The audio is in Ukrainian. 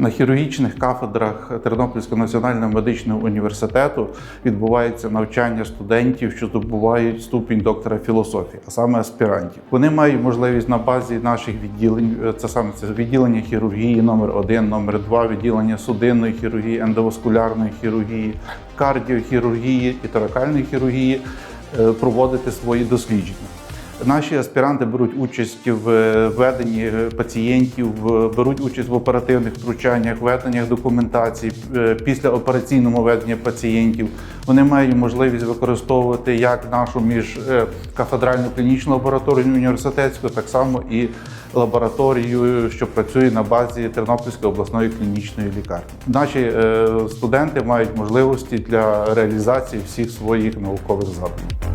На хірургічних кафедрах Тернопільського національного медичного університету відбувається навчання студентів, що здобувають ступінь доктора філософії, а саме аспірантів. Вони мають можливість на базі наших відділень, е, це саме це відділення хірургії номер 1 номер 2 відділення судинної хірургії, ендоваскулярної хірургії, кардіохірургії і торакальної хірургії е, проводити свої дослідження. Наші аспіранти беруть участь в е, веденні пацієнтів, беруть участь в оперативних втручаннях, веденнях документації, е, післяопераційному веденні пацієнтів. Вони мають можливість використовувати як нашу міжкафедральну клінічну лабораторію університетську, так само і лабораторію, що працює на базі Тернопільської обласної клінічної лікарні. Наші е, студенти мають можливості для реалізації всіх своїх наукових задумів.